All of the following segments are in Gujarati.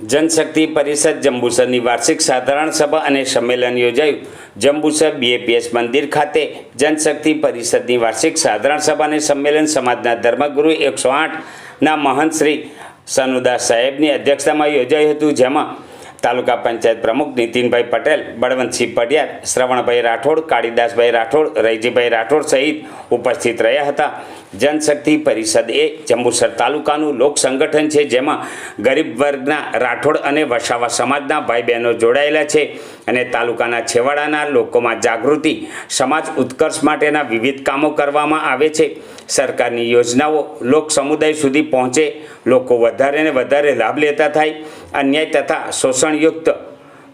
જનશક્તિ પરિષદ જંબુસરની વાર્ષિક સાધારણ સભા અને સંમેલન યોજાયું. જંબુસર બીએપીએસ મંદિર ખાતે જનશક્તિ પરિષદની વાર્ષિક સાધારણ સભા અને સંમેલન સમાજના ધર્મગુરુ એકસો આઠના મહંત શ્રી સનુદાસ સાહેબની અધ્યક્ષતામાં યોજાયું હતું, જેમાં તાલુકા પંચાયત પ્રમુખ નીતિનભાઈ પટેલ, બળવંતસિંહ પડિયાર શ્રવણભાઈ રાઠોડ, કાળીદાસભાઈ રાઠોડ, રૈજીભાઈ રાઠોડ સહિત ઉપસ્થિત રહ્યા હતા. જનશક્તિ પરિષદ એ જંબુસર તાલુકાનું લોક સંગઠન છે, જેમાં ગરીબ વર્ગના રાઠોડ અને વસાવા સમાજના ભાઈ બહેનો જોડાયેલા છે અને તાલુકાના છેવાડાના લોકોમાં જાગૃતિ, સમાજ ઉત્કર્ષ માટેના વિવિધ કામો કરવામાં આવે છે. સરકારની યોજનાઓ લોક સમુદાય સુધી પહોંચે, લોકો વધારે ને વધારે લાભ લેતા થાય. અન્યાય તથા શોષણયુક્ત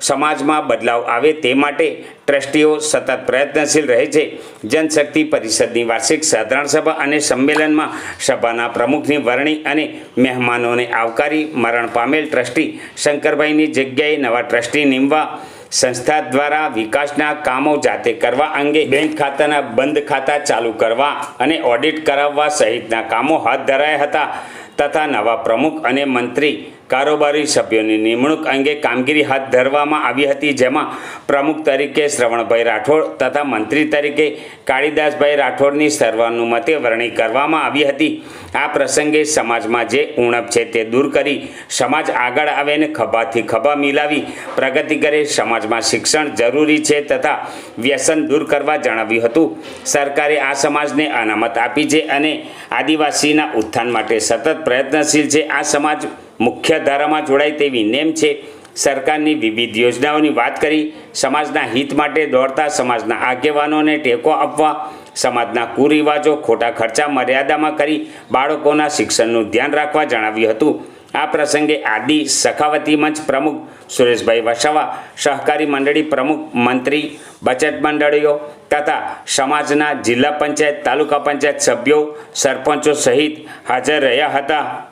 સમાજમાં બદલાવ આવે તે માટે ટ્રસ્ટીઓ સતત પ્રયત્નશીલ રહે છે. જનશક્તિ પરિષદની વાર્ષિક સાધારણ સભા અને સંમેલનમાં સભાના પ્રમુખની વરણી અને મહેમાનોને આવકારી મરણ પામેલ ટ્રસ્ટી શંકરભાઈની જગ્યાએ નવા ટ્રસ્ટી નીમવા સંસ્થા દ્વારા વિકાસના કામો જાતે કરવા અંગે બેંક ખાતાના બંધ ખાતા ચાલુ કરવા અને ઓડિટ કરાવવા સહિતના કામો હાથ ધરાયા હતા તથા નવા પ્રમુખ અને મંત્રી કારોબારી સભ્યોની નિમણૂક અંગે કામગીરી હાથ ધરવામાં આવી હતી, જેમાં પ્રમુખ તરીકે શ્રવણભાઈ રાઠોડ તથા મંત્રી તરીકે કાળીદાસભાઈ રાઠોડની સર્વાનુમતે વરણી કરવામાં આવી હતી. આ પ્રસંગે સમાજમાં જે ઉણપ છે તે દૂર કરી સમાજ આગળ આવે અને ખભાથી ખભા મિલાવી પ્રગતિ કરે, સમાજમાં શિક્ષણ જરૂરી છે તથા વ્યસન દૂર કરવા જણાવ્યું હતું. સરકારે આ સમાજને અનામત આપી છે અને આદિવાસીના ઉત્થાન માટે સતત પ્રયત્નશીલ છે. આ સમાજ મુખ્ય ધારામાં જોડાય તેવી નેમ છે. સરકારની વિવિધ યોજનાઓની વાત કરી. સમાજના હિત માટે દોડતા સમાજના આગેવાનોને ટેકો આપવા, સમાજના કુરિવાજો, ખોટા ખર્ચા મર્યાદામાં કરી બાળકોના શિક્ષણનું ધ્યાન રાખવા જણાવ્યું હતું. આ પ્રસંગે આદિ સખાવતી મંચ પ્રમુખ સુરેશભાઈ વસાવા, સહકારી મંડળી પ્રમુખ મંત્રી, બચત મંડળીઓ તથા સમાજના જિલ્લા પંચાયત, તાલુકા પંચાયત સભ્યો, સરપંચો સહિત હાજર રહ્યા હતા.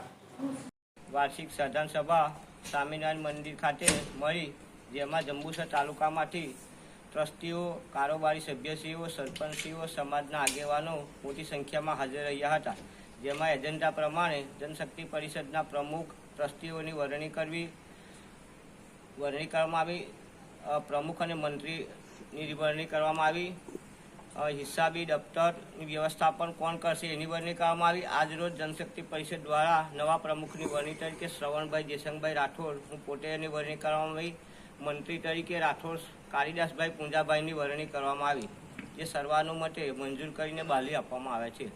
વાર્ષિક સાધારણ સભા સ્વામિનારાયણ મંદિર ખાતે મળી, જેમાં જંબુસર તાલુકામાંથી ટ્રસ્ટીઓ, કારોબારી સભ્યશ્રીઓ, સરપંચશ્રીઓ, સમાજના આગેવાનો મોટી સંખ્યામાં હાજર રહ્યા હતા. જેમાં એજન્ડા પ્રમાણે જનશક્તિ પરિષદના પ્રમુખ ટ્રસ્ટીઓની વરણી કરવી, વરણી કરવામાં આવી પ્રમુખ અને મંત્રીની વરણી કરવામાં આવી. હિસાબી દફતરની વ્યવસ્થાપન કોણ કરશે એની વરણી કરવામાં આવી. આજરોજ જનશક્તિ પરિષદ દ્વારા નવા પ્રમુખની વરણી તરીકે શ્રવણભાઈ દેસંગભાઈ રાઠોડ હું પોતે એની વરણી કરવામાં આવી. મંત્રી તરીકે રાઠોડ કાળીદાસભાઈ પૂંજાભાઈની વરણી કરવામાં આવી. જે સર્વાનુમતે મંજૂર કરીને બહાલી આપવામાં આવે છે.